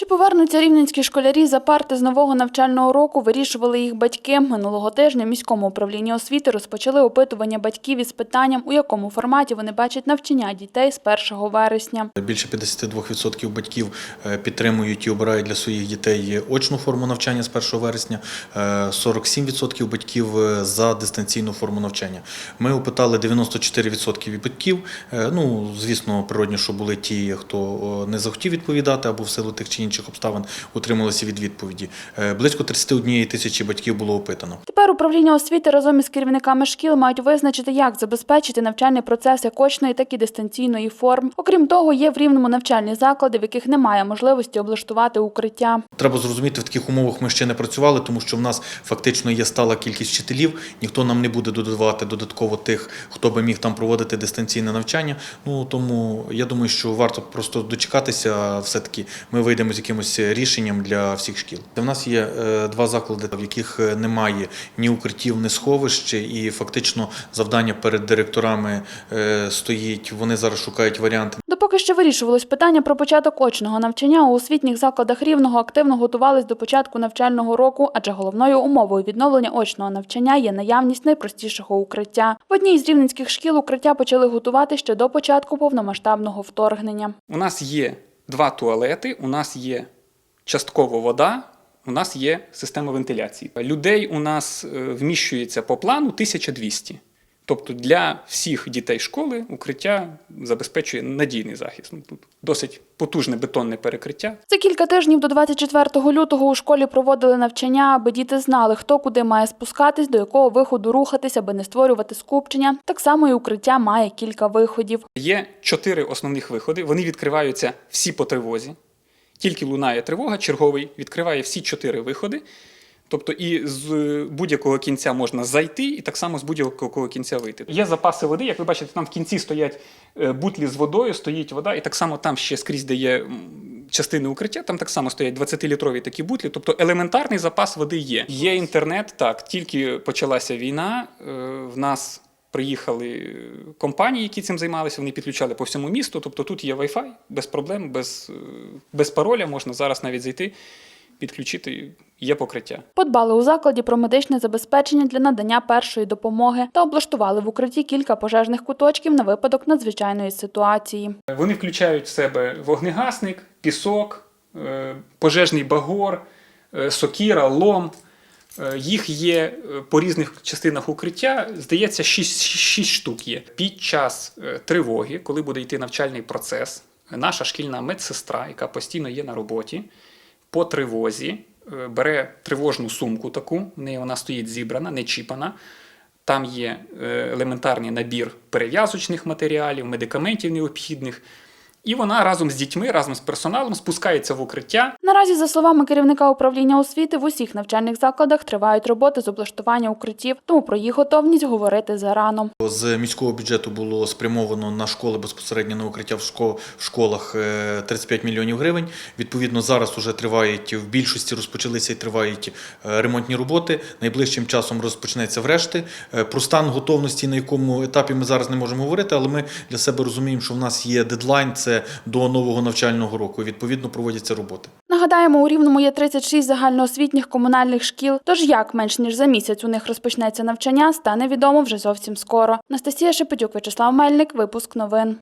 Чи повернуться рівненські школярі за парти з нового навчального року, вирішували їх батьки. Минулого тижня міському управлінні освіти розпочали опитування батьків із питанням, у якому форматі вони бачать навчання дітей з 1 вересня. Більше 52% батьків е, підтримують і обирають для своїх дітей очну форму навчання з 1 вересня, е, 47% батьків е, за дистанційну форму навчання. Ми опитали 94% від батьків. Е, Ну, звісно, природні, що були ті, хто не захотів відповідати або в силу тих чи інших обставин утрималися від відповіді. Е, Близько 31 тисячі батьків було опитано. Тепер управління освіти разом із керівниками шкіл мають визначити, як забезпечити навчальний процес як очної, так і дистанційної форм. Окрім того, є в рівному навчальні заклади, в яких немає можливості облаштувати укриття. Треба зрозуміти, в таких умовах ми ще не працювали, тому що в нас фактично є стала кількість вчителів. Ніхто нам не буде додавати додатково тих, хто би міг там проводити дистанційне навчання. Ну тому я думаю, що варто просто дочекатися. Все таки ми вийдемо з якимось рішенням для всіх шкіл. У нас є е, два заклади, в яких е, немає ні укриттів, ні сховищ, і фактично завдання перед директорами е, стоїть. Вони зараз шукають варіанти. Допоки що вирішувалось питання про початок очного навчання, у освітніх закладах рівного активно готувались до початку навчального року, адже головною умовою відновлення очного навчання є наявність найпростішого укриття. В одній з рівненських шкіл укриття почали готувати ще до початку повномасштабного вторгнення. У нас є два туалети, у нас є частково вода, у нас є система вентиляції. Людей у нас е, вміщується по плану 1200. Тобто для всіх дітей школи укриття забезпечує надійний захист. Ну, Тут досить потужне бетонне перекриття. За кілька тижнів до 24 лютого у школі проводили навчання, аби діти знали, хто куди має спускатись, до якого виходу рухатись, аби не створювати скупчення. Так само і укриття має кілька виходів. Є чотири основних виходи. Вони відкриваються всі по тривозі. Тільки лунає тривога, черговий відкриває всі чотири виходи. Тобто і з будь-якого кінця можна зайти, і так само з будь-якого кінця вийти. Є запаси води, як ви бачите, там в кінці стоять е, бутлі з водою, стоїть вода, і так само там ще скрізь, де є частини укриття, там так само стоять 20-літрові такі бутлі. Тобто елементарний запас води є. Є інтернет, так, тільки почалася війна, е, в нас. Приїхали компанії, які цим займалися, вони підключали по всьому місту. Тобто тут є Wi-Fi, без проблем, без, е, без пароля, можна зараз навіть зайти, підключити, є покриття. Подбали у закладі про медичне забезпечення для надання першої допомоги та облаштували в укритті кілька пожежних куточків на випадок надзвичайної ситуації. Вони включають в себе вогнегасник, пісок, е, пожежний багор, е, сокіра, лом. Е, Їх є по різних частинах укриття, здається, 6, 6 штук є. Під час тривоги, коли буде йти навчальний процес, наша шкільна медсестра, яка постійно є на роботі, по тривозі бере тривожну сумку таку, в неї вона стоїть зібрана, не чіпана. Там є е, елементарний набір перев'язочних матеріалів, медикаментів необхідних. І вона разом з дітьми, разом з персоналом спускається в укриття. Наразі, за словами керівника управління освіти, в усіх навчальних закладах тривають роботи з облаштування укриттів, тому про їх готовність говорити зарано. З міського бюджету було спрямовано на школи безпосередньо на укриття в шко- в школах е, 35 мільйонів гривень. Відповідно, зараз уже тривають в більшості розпочалися і тривають е, ремонтні роботи. Найближчим часом розпочнеться врешті. Е, Про стан готовності, на якому етапі ми зараз не можемо говорити, але ми для себе розуміємо, що в нас є дедлайн. Це до нового навчального року. Відповідно, проводяться роботи. Нагадаємо, у Рівному є 36 загальноосвітніх комунальних шкіл, тож як менш ніж за місяць у них розпочнеться навчання, стане відомо вже зовсім скоро. Анастасія Шепетюк, Вячеслав Мельник, випуск новин.